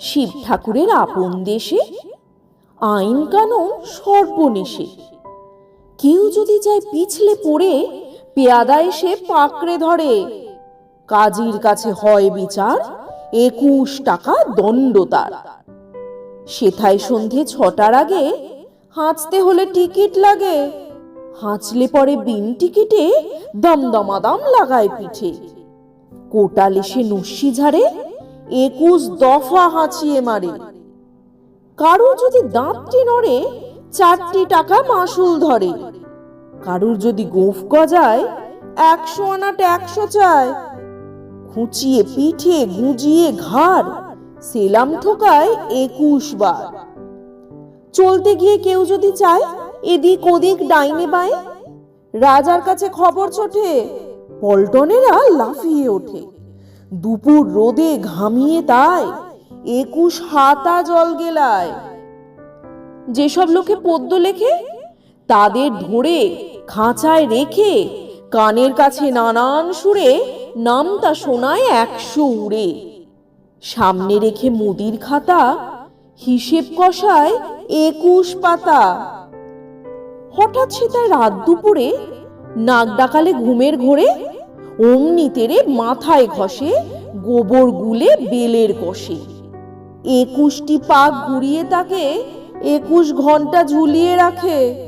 শিব ঠাকুরের আপন দেশে, আইন কানুন সর্বনেশে। কেউ যদি যায় পিছলে পড়ে, পেয়াদা এসে পাকড়ে ধরে। কাজীর কাছে হয় বিচার, একুশ টাকা দণ্ড তার। সেথায় সন্ধে ছটার আগে হাঁচতে হলে টিকিট লাগে। হাঁচলে পরে বিন টিকিটে দমদমাদাম লাগায় পিঠে। কোটাল এসে নস্যি ঝাড়ে একুশ দফা হাঁচিয়ে মারে। কারুর যদি দাঁতটি নড়ে, চারটি টাকা মাসুল ধরে। কারুর যদি গোফ গজায়, একশো আনা ট্যাক্সও চায়। খুঁচিয়ে পিঠে গুজিয়ে ঘাড়, সেলাম ঠোকায় একুশ বার। চলতে গিয়ে কেউ যদি চায়, এদিক ওদিক ডাইনে বায়ে। রাজার কাছে খবর ছোটে, পল্টনেরা লাফিয়ে ওঠে। দুপুর রোদে ঘামিয়ে তাই একুশ হাতা জল গেলায়। যেসব লোকে পদ্য লেখে, তাদের ধরে খাঁচায় রেখে কানের কাছে নানান সুরে নামতা শোনায় একশো উড়ে। সামনে রেখে মুদির খাতা, হিসেব কষায় একুশ পাতা। হঠাৎ সে তার রাত দুপুরে নাক ডাকালে ঘুমের ঘোরে অমনি তেরে মাথায় ঘষে, গোবর গুলে বেলের কষে। একুশটি পাক ঘুরিয়ে তাকে একুশ ঘণ্টা ঝুলিয়ে রাখে।